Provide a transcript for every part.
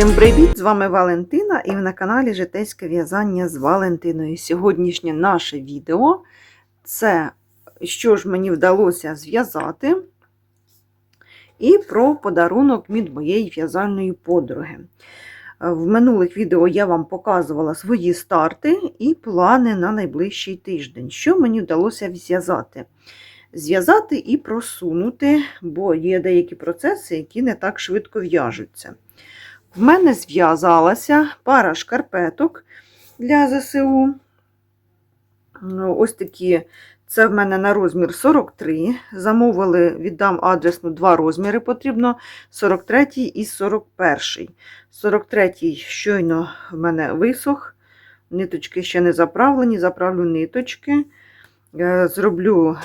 Всім привіт! З вами Валентина і ви на каналі Житейське в'язання з Валентиною. Сьогоднішнє наше відео це що ж мені вдалося зв'язати, і про подарунок від моєї в'язальної подруги. В минулих відео я вам показувала свої старти і плани на найближчий тиждень, що мені вдалося зв'язати. Зв'язати і просунути, бо є деякі процеси, які не так швидко в'яжуться. В мене зв'язалася пара шкарпеток для ЗСУ. Ну, Ось такі, це в мене на розмір 43. Замовили, віддам адресно два розміри потрібно: 43 і 41. 43 щойно в мене висох. Ниточки ще не заправлені, заправлю ниточки. Е, Зроблю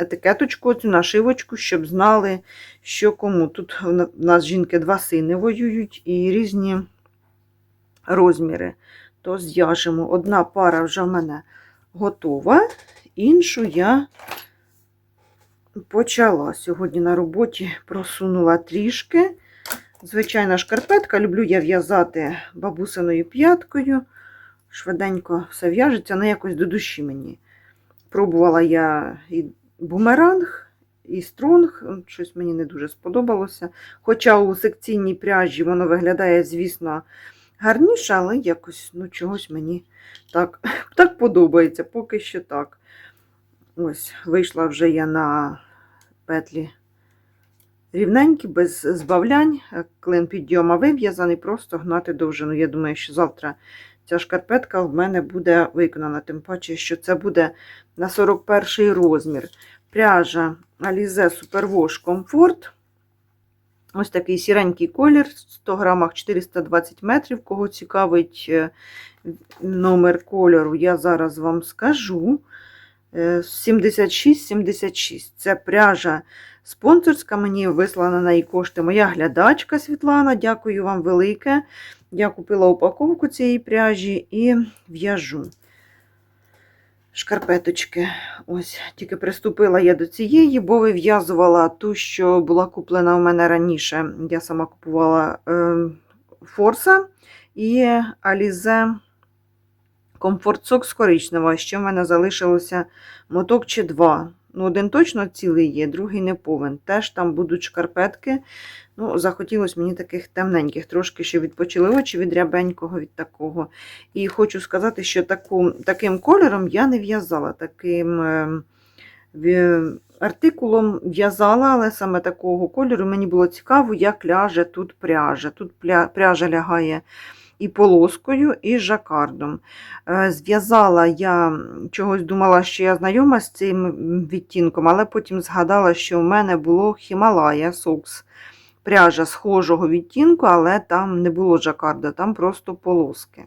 етикеточку, цю нашивочку, щоб знали, що кому. Тут в нас жінки два сини воюють і різні розміри. То зв'яжемо. Одна пара вже в мене готова, іншу я почала. Сьогодні на роботі просунула трішки. Звичайна шкарпетка. Люблю я в'язати бабусиною п'яткою. Швиденько все в'яжеться, але якось до душі мені. Пробувала я і бумеранг, і стронг, щось мені не дуже сподобалося. Хоча у секційній пряжі воно виглядає, звісно, гарніше, але якось ну, чогось мені так, так подобається, поки що так. Ось, вийшла вже я на петлі рівненькі, без збавлянь. Клин підйома вив'язаний, просто гнати довжину. Я думаю, що завтра ця шкарпетка в мене буде виконана, тим паче, що це буде на 41 розмір. Пряжа Alize Superwash Comfort. Ось такий сіренький колір, 100 грамах 420 метрів. Кого цікавить е, номер кольору, я зараз вам скажу. 76-76. Це пряжа спонсорська. Мені вислана на її кошти моя глядачка Світлана. Дякую вам велике. Я купила упаковку цієї пряжі і в'яжу шкарпеточки. Ось, тільки приступила я до цієї, бо вив'язувала ту, що була куплена у мене раніше. Я сама купувала е, Форса і Alize Comfort Sock з коричневого. Ще в мене залишилося моток чи два. Ну, Один точно цілий є, другий не повен. Теж там будуть шкарпетки. Ну, Захотілося мені таких темненьких, трошки ще відпочили очі від рябенького, від такого. І хочу сказати, що таку, таким кольором я не в'язала. Таким е, артикулом в'язала, але саме такого кольору мені було цікаво, як ляже тут пряжа. Тут пряжа лягає і полоскою, і жакардом. Е, зв'язала я чогось думала, що я знайома з цим відтінком, але потім згадала, що в мене було Хімалая Сокс. Пряжа схожого відтінку, але там не було жакарда, там просто полоски.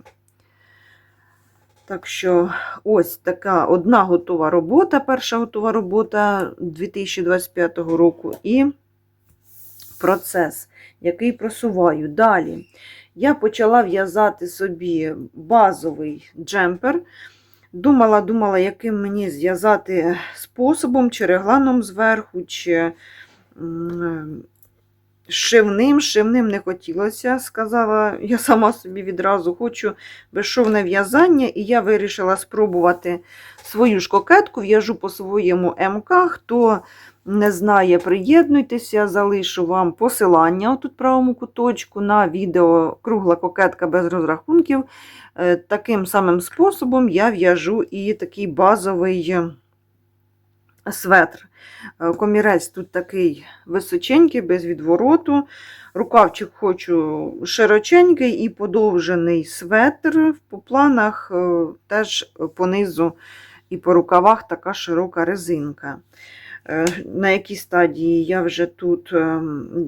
Так що, ось така одна готова робота, перша готова робота 2025 року, і процес, який просуваю. Далі я почала в'язати собі базовий джемпер. Думала, думала, яким мені зв'язати способом, чи регланом зверху, чи шивним, шивним не хотілося. Сказала, я сама собі відразу хочу безшовне в'язання, і я вирішила спробувати свою ж кокетку, в'яжу по своєму МК. Хто не знає, приєднуйтеся, залишу вам посилання тут в правому куточку на відео Кругла кокетка без розрахунків. Е, таким самим способом я в'яжу і такий базовий светр. Е, комірець тут такий височенький, без відвороту. Рукавчик хочу широченький і подовжений светр. В планах е, теж понизу і по рукавах така широка резинка. Е, на якій стадії я вже тут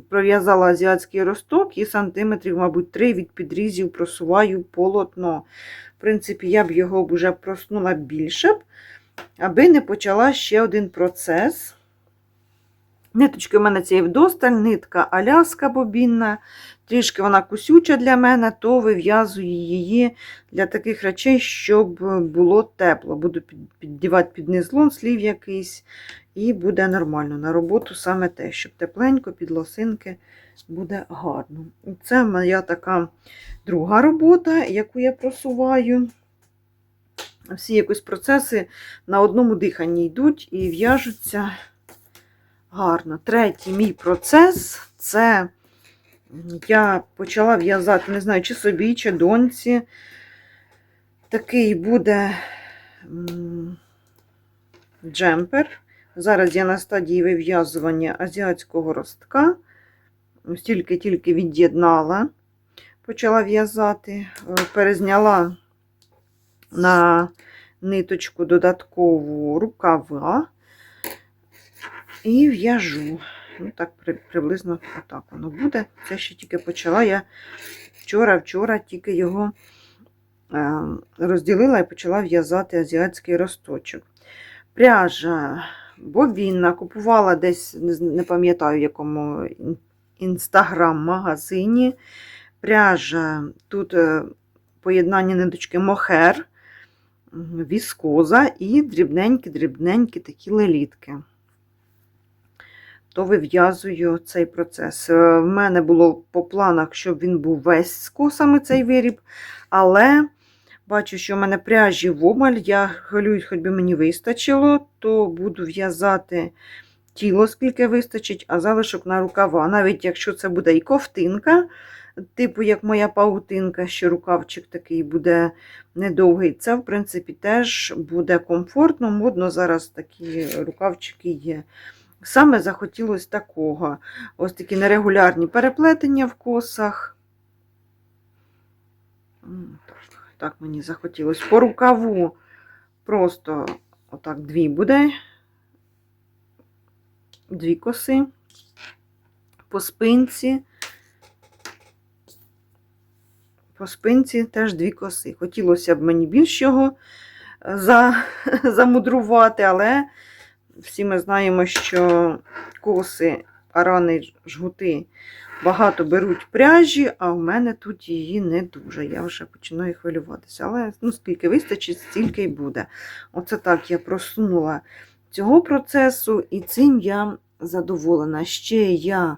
пров'язала азіатський росток і сантиметрів, мабуть, 3 від підрізів просуваю полотно. В принципі, я б його вже проснула більше, аби не почала ще один процес. Ниточки у мене цієї вдосталь, нитка аляска бобінна, трішки вона кусюча для мене, то вив'язую її для таких речей, щоб було тепло. Буду піддівати під низ лон, слів якийсь, і буде нормально. На роботу саме те, щоб тепленько, під лосинки буде гарно. Це моя така друга робота, яку я просуваю. Всі якось процеси на одному диханні йдуть і в'яжуться гарно. Третій мій процес це я почала в'язати, не знаю, чи собі, чи доньці. Такий буде джемпер. Зараз я на стадії вив'язування азіатського ростка. Ось Тільки-тільки від'єднала, почала в'язати, Е, перезняла на ниточку додаткову рукава і в'яжу. Ну, так приблизно отак воно буде. Це ще тільки почала. Я вчора-вчора тільки його е, розділила і почала в'язати азіатський росточок. Пряжа бобінна, купувала десь, не пам'ятаю, в якому інстаграм-магазині. Пряжа тут е, поєднання ниточки мохер, віскоза і дрібненькі-дрібненькі такі лелітки то вив'язую цей процес. Е, В мене було по планах, щоб він був весь з косами цей виріб, але бачу, що в мене пряжі в обмаль, я хвилююсь, хоч би мені вистачило, то буду в'язати тіло, скільки вистачить, а залишок на рукава. Навіть якщо це буде і ковтинка, типу як моя паутинка, що рукавчик такий буде недовгий, це, в принципі, теж буде комфортно, модно зараз такі рукавчики є. Саме захотілося такого. Ось такі нерегулярні переплетення в косах. Так, мені захотілося. По рукаву просто отак дві буде. Дві коси. По спинці. По спинці теж дві коси. Хотілося б мені більшого за, замудрувати, але всі ми знаємо, що коси, арани, жгути багато беруть пряжі, а в мене тут її не дуже. Я вже починаю хвилюватися. Але ну, скільки вистачить, стільки й буде. Оце так я просунула цього процесу, і цим я задоволена. Ще я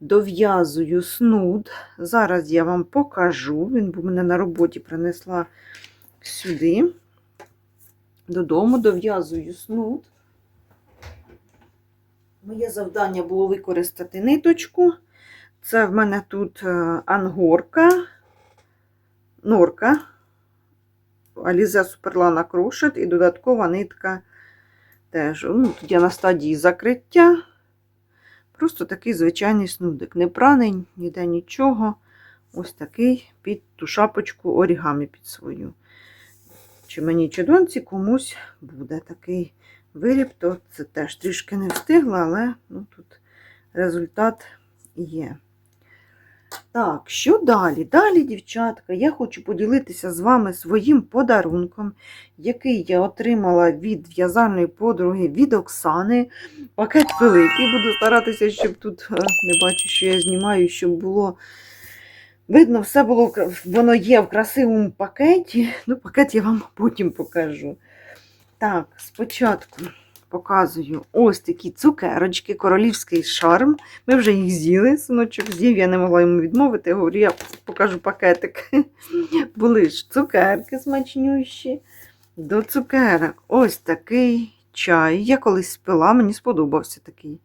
дов'язую снуд. Зараз я вам покажу. Він був мене на роботі принесла сюди. Додому дов'язую снуд. Моє завдання було використати ниточку. Це в мене тут е, ангорка, норка, Alize Superlana Crochet і додаткова нитка теж. Ну, тут я на стадії закриття. Просто такий звичайний снудик. Не праний, ніде нічого. Ось такий під ту шапочку орігамі під свою. Чи мені, чи доньці комусь буде такий виріб, то це теж трішки не встигла, але ну, тут результат є. Так, що далі? Далі, дівчатка, я хочу поділитися з вами своїм подарунком, який я отримала від в'язальної подруги від Оксани. Пакет великий. Буду старатися, щоб тут е, не бачу, що я знімаю, щоб було. Видно, все було, воно є в красивому пакеті. Ну, пакет я вам потім покажу. Так, спочатку показую ось такі цукерочки, королівський шарм. Ми вже їх з'їли, синочок з'їв, я не могла йому відмовити. Я говорю, я покажу пакетик. Були ж цукерки смачнющі. До цукерок ось такий чай. Я колись спила, мені сподобався такий.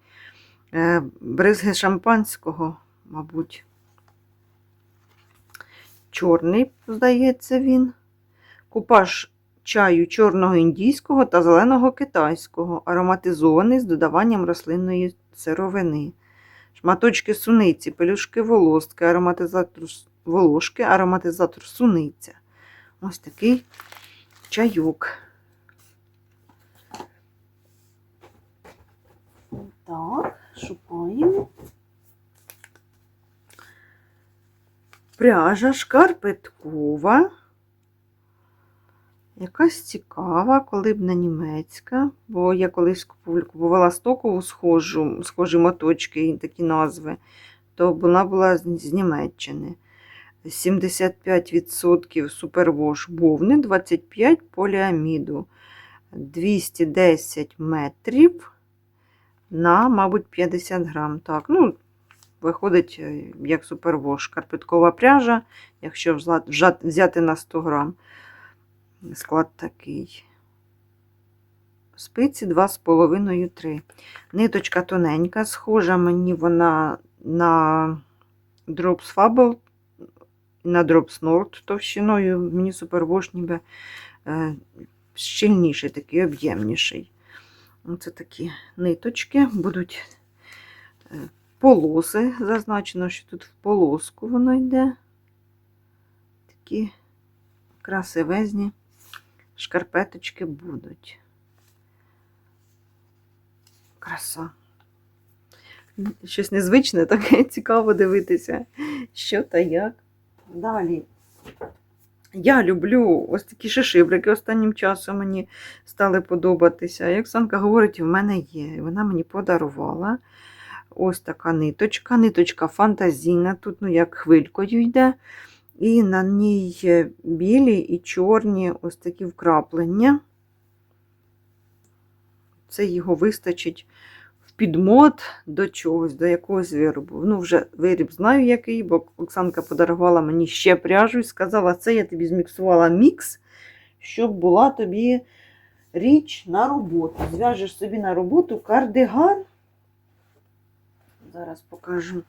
Е, Бризги шампанського, мабуть. Чорний, здається, він. Купаж чаю чорного індійського та зеленого китайського, ароматизований з додаванням рослинної сировини. Шматочки суниці, пелюшки волоски, ароматизатор волошки, ароматизатор суниця. Ось такий чайок. Так, шукаємо. Пряжа шкарпеткова. Якась цікава, коли б не німецька, бо я колись купувала стокову схожу, схожі моточки і такі назви, то вона була з, Німеччини. 75% супервош бовни, 25 поліаміду, 210 метрів на, мабуть, 50 грам. Так, ну, виходить, е, як супервош. Карпеткова пряжа, якщо взяти на 100 грам. Склад такий. Спиці 2,5-3. Ниточка тоненька, схожа мені вона на Drops Fable, на Drops Nord товщиною. Мені супервош ніби е, щільніший, такий об'ємніший. Оце такі ниточки будуть е, полоси. Зазначено, що тут в полоску воно йде. Такі красивезні шкарпеточки будуть. Краса. Щось незвичне, таке цікаво дивитися, що та як. Далі. Я люблю ось такі шишибрики останнім часом мені стали подобатися. Як Санка говорить, в мене є. Вона мені подарувала ось така ниточка. Ниточка фантазійна, тут ну як хвилькою йде. І на ній білі і чорні ось такі вкраплення. Це його вистачить в підмот до чогось, до якогось виробу. Ну, вже виріб знаю який, бо Оксанка подарувала мені ще пряжу і сказала, це я тобі зміксувала мікс, щоб була тобі річ на роботу. Зв'яжеш собі на роботу кардиган. Зараз покажу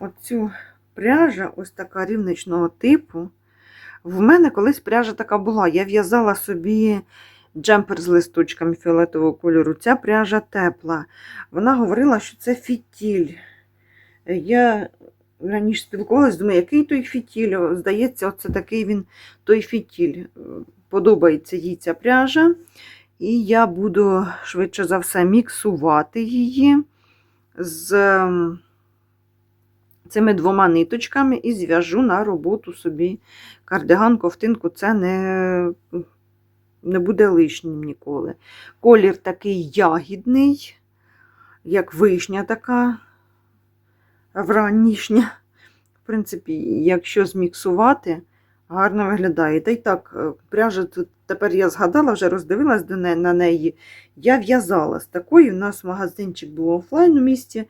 оцю пряжа, ось така рівничного типу. В мене колись пряжа така була. Я в'язала собі джемпер з листочками фіолетового кольору. Ця пряжа тепла. Вона говорила, що це фітіль. Я раніше спілкувалася, думаю, який той фітіль? Здається, оце такий він той фітіль. Подобається їй ця пряжа. І я буду швидше за все міксувати її з ем, цими двома ниточками і зв'яжу на роботу собі кардиган, ковтинку. Це не, не буде лишнім ніколи. Колір такий ягідний, як вишня така вранішня. В принципі, якщо зміксувати, гарно виглядає. Та й так, е, пряжа тут тепер я згадала, вже роздивилась на неї. Я в'язала з такою. У нас магазинчик був офлайн у місті,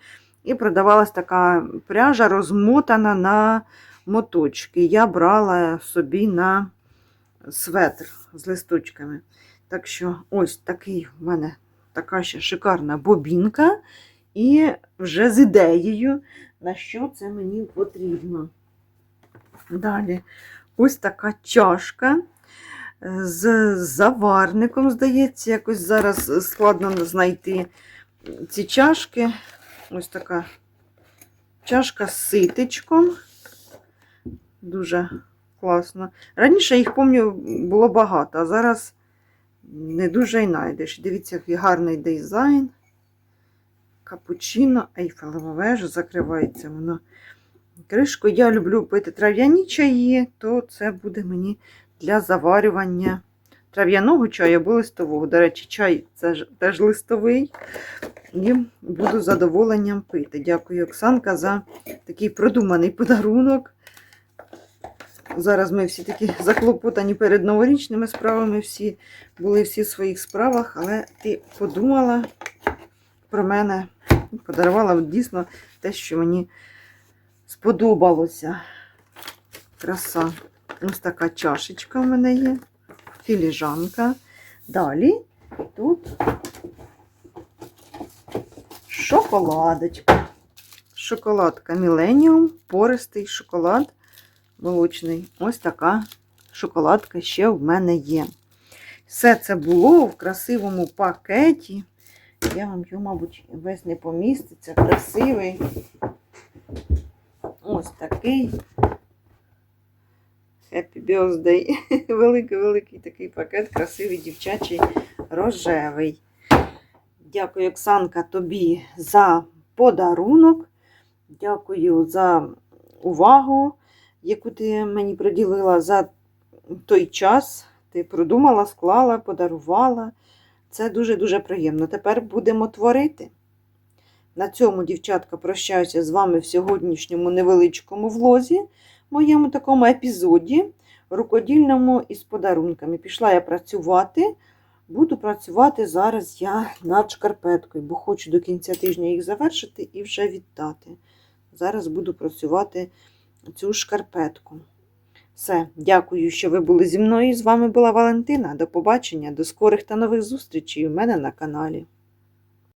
і продавалась така пряжа розмотана на моточки. Я брала собі на светр з листочками. Так що ось такий в мене така ще шикарна бобінка. І вже з ідеєю, на що це мені потрібно. Далі, ось така чашка е, з заварником, здається, якось зараз складно знайти ці чашки. Ось така чашка з ситечком. Дуже класно. Раніше їх пам'ятаю, було багато, а зараз не дуже й знайдеш. Дивіться, який гарний дизайн. Капучино, ейфелева вежа, закривається воно кришкою. Я люблю пити трав'яні чаї, то це буде мені для заварювання трав'яного чаю або листового. До речі, чай це ж теж листовий. І буду задоволенням пити. Дякую, Оксанка, за такий продуманий подарунок. Зараз ми всі такі заклопотані перед новорічними справами, всі були всі в своїх справах, але ти подумала про мене подарувала дійсно те, що мені сподобалося. Краса. Ось така чашечка в мене є, філіжанка. Далі тут шоколадочка. Шоколадка Millennium, пористий шоколад молочний. Ось така шоколадка ще в мене є. Все це було в красивому пакеті. Я вам його, мабуть, весь не поміститься. Красивий. Ось такий. Happy birthday. Великий-великий такий пакет, красивий дівчачий рожевий. Дякую, Оксанка, тобі за подарунок. Дякую за увагу, яку ти мені приділила за той час, Ти продумала, склала, подарувала. Це дуже-дуже приємно. Тепер будемо творити. На цьому, дівчатка, прощаюся з вами в сьогоднішньому невеличкому влозі, моєму такому епізоді, рукодільному із подарунками. Пішла я працювати. Буду працювати зараз я над шкарпеткою, бо хочу до кінця тижня їх завершити і вже віддати. Зараз буду працювати цю шкарпетку. Все, дякую, що ви були зі мною. З вами була Валентина. До побачення, до скорих та нових зустрічей у мене на каналі.